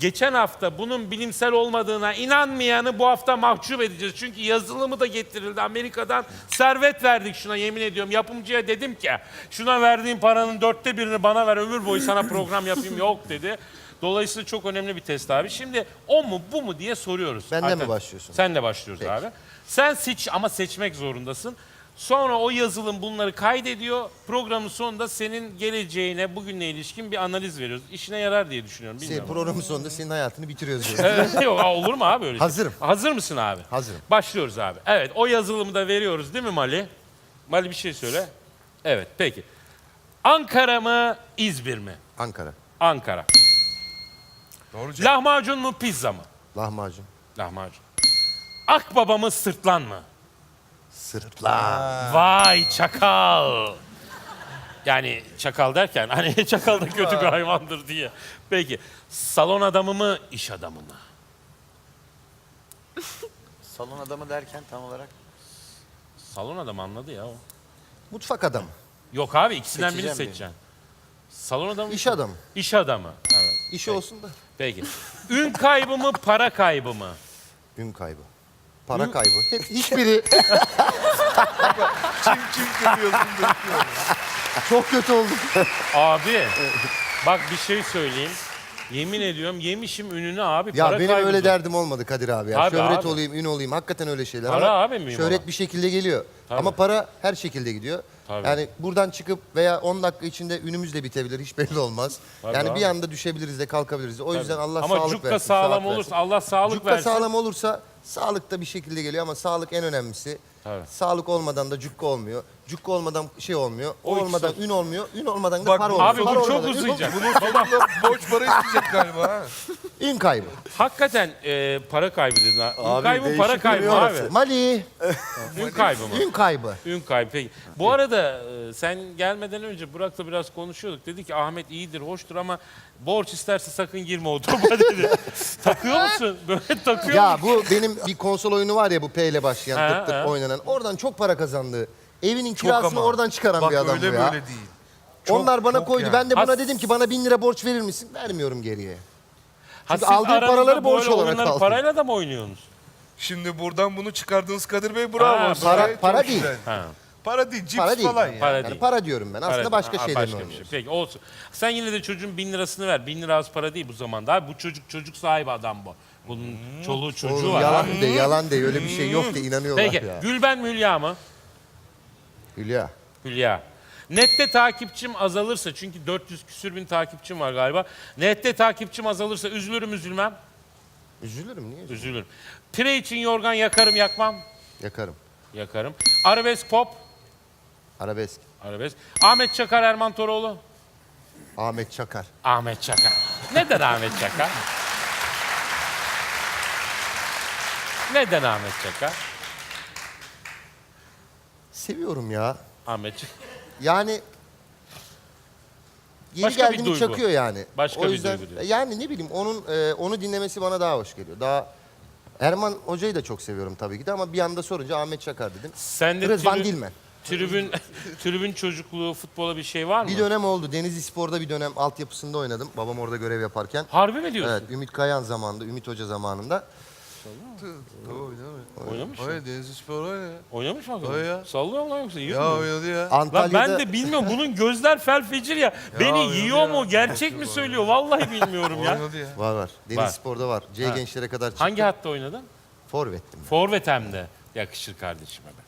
Geçen hafta bunun bilimsel olmadığına inanmayanı bu hafta mahcup edeceğiz. Çünkü yazılımı da getirildi Amerika'dan. Servet verdik şuna yemin ediyorum. Yapımcıya dedim ki şuna verdiğin paranın dörtte birini bana ver ömür boyu sana program yapayım yok dedi. Dolayısıyla çok önemli bir test abi. Şimdi o mu bu mu diye soruyoruz. Benden mi başlıyorsun? Sen de başlıyoruz abi. Sen seç ama seçmek zorundasın. Sonra o yazılım bunları kaydediyor. Programın sonunda senin geleceğine, bugünle ilişkin bir analiz veriyoruz. İşine yarar diye düşünüyorum. Bilmiyorum. programın sonunda senin hayatını bitiriyoruz. diyor. Evet, Yok aa, olur mu abi öyle şey? Hazırım. Hazır mısın abi? Hazırım. Başlıyoruz abi. Evet o yazılımı da veriyoruz değil mi Mali? Mali bir şey söyle. Evet peki. Ankara mı İzmir mi? Ankara. Ankara. Doğru cevap. Lahmacun mu pizza mı? Lahmacun. Lahmacun. Akbaba mı sırtlan mı? Sırtlan. Vay çakal. Yani çakal derken hani çakal da kötü bir hayvandır diye. Peki salon adamı mı iş adamı mı? Salon adamı derken tam olarak Salon adamı anladı ya o. Mutfak adamı. Yok abi ikisinden birini Seçeceğim seçeceksin. Salon adamı İş adamı. İş adamı. Evet. İşi olsun da. Peki. Ün kaybı mı para kaybı mı? Ün kaybı. Para kaybı. Hep hiçbiri. Çim çim kırıyorsun döküyor. Çok kötü oldum. Abi bak bir şey söyleyeyim. Yemin ediyorum yemişim ününü abi. Ya para benim kaybı öyle zor. derdim olmadı Kadir abi ya. Tabii Şöhret abi. olayım, ün olayım. Hakikaten öyle şeyler. Para ama abi mühim Şöhret olan. bir şekilde geliyor. Tabii. Ama para her şekilde gidiyor. Tabii. Yani buradan çıkıp veya 10 dakika içinde ünümüz de bitebilir. Hiç belli olmaz. Tabii yani abi. bir anda düşebiliriz de kalkabiliriz de. O yüzden Allah Ama sağlık cukka versin. sağlam sıhhat olursa versin. Allah sağlık Cukka versin. sağlam olursa sağlık da bir şekilde geliyor ama sağlık en önemlisi. Tabii. Sağlık olmadan da cukka olmuyor. Cukka olmadan şey olmuyor. O, O ikisi olmadan ün olmuyor. Ün olmadan da Bak para olmuyor. Abi Para bu çok olmadan ün uzayacak. Bunun sonunda borç para isteyecek galiba ha. Ün kaybı. Hakikaten e, para kaybı dedin ha. Ün Abi kaybı değişik para kaybı duruyor abi? orası. Mali. Ün kaybı mı? Ün kaybı. Ün kaybı peki. Bu arada e, sen gelmeden önce Burak'la biraz konuşuyorduk. Dedi ki Ahmet iyidir, hoştur ama borç isterse sakın girme o topa dedi. Takıyor musun? Böyle takıyor Ya musun? bu benim bir konsol oyunu var ya bu P ile başlayan Ha, tık tık oynanan. Oradan çok para kazandı. Evinin kirasını ama. oradan çıkaran Bak bir adam öyle bu ya. böyle değil. Çok, Onlar bana çok koydu. yani. Ben de buna Has- dedim ki bana bin lira borç verir misin? Vermiyorum geriye. Çünkü siz aldığı aranızda paraları borç böyle olarak oyunları aldı. Parayla da mı oynuyorsunuz? Şimdi buradan bunu çıkardığınız Kadir Bey bravo. Ha, Size para- çok para güzel. değil. Ha. Para değil, cips Para değil. falan ya. Para yani değil. para diyorum ben. Aslında Para- başka Ha, şeylerin başka bir şey. oynuyoruz. Peki olsun. Sen yine de çocuğun bin lirasını ver. Bin lira az para değil bu zamanda. Abi bu çocuk çocuk sahibi adam bu. Bunun çoluğu çocuğu Oğlum, var. yalan de yalan de öyle bir şey yok de inanıyorlar Peki ya. Gülben mi Hülya mı? Hülya. Hülya. Nette takipçim azalırsa çünkü 400 küsür bin takipçim var galiba. Nette takipçim azalırsa üzülürüm üzülmem. Üzülürüm niye? üzülürüm? Üzülürüm. Pire için yorgan yakarım yakmam. Yakarım. Yakarım. Arabesk pop. Arabesk. Arabesk. Ahmet Çakar Erman Toroğlu. Ahmet Çakar. Ahmet Çakar. Neden Ahmet Çakar? Neden Ahmet Çakar? Seviyorum ya. Ahmet Çakar. Yani yeri Başka bir geldi mi duygu. çakıyor yani. Başka o bir yüzden, duygu diyorsun. Yani ne bileyim onun e, onu dinlemesi bana daha hoş geliyor. Daha Erman Hoca'yı da çok seviyorum tabii ki de ama bir anda sorunca Ahmet Çakar dedim. Sen de Biraz Van tribün- Dilmen. tribün, tribün çocukluğu futbola bir şey var mı? Bir dönem oldu. Denizli Spor'da bir dönem altyapısında oynadım. Babam orada görev yaparken. Harbi mi diyorsun? Evet, Ümit Kayan zamanında, Ümit Hoca zamanında. Oynadı. Oynamış mı? Oynadı, Denizli Spor oynadı. Oynamış mı? hakikaten? Ya. Sallıyor mu lan yoksa yiyor Ya mu? oynadı ya. Lan Antalya'da ben de bilmiyorum bunun gözler fel fecir ya. Beni oynadı yiyor ya. mu gerçek mi söylüyor vallahi bilmiyorum ya. Oynadı ya. var var. Denizli Var. Spor'da var. C gençlere kadar çıktı. Hangi hatta oynadın? Forvet'tim. Forvet hem de. Yakışır kardeşime be.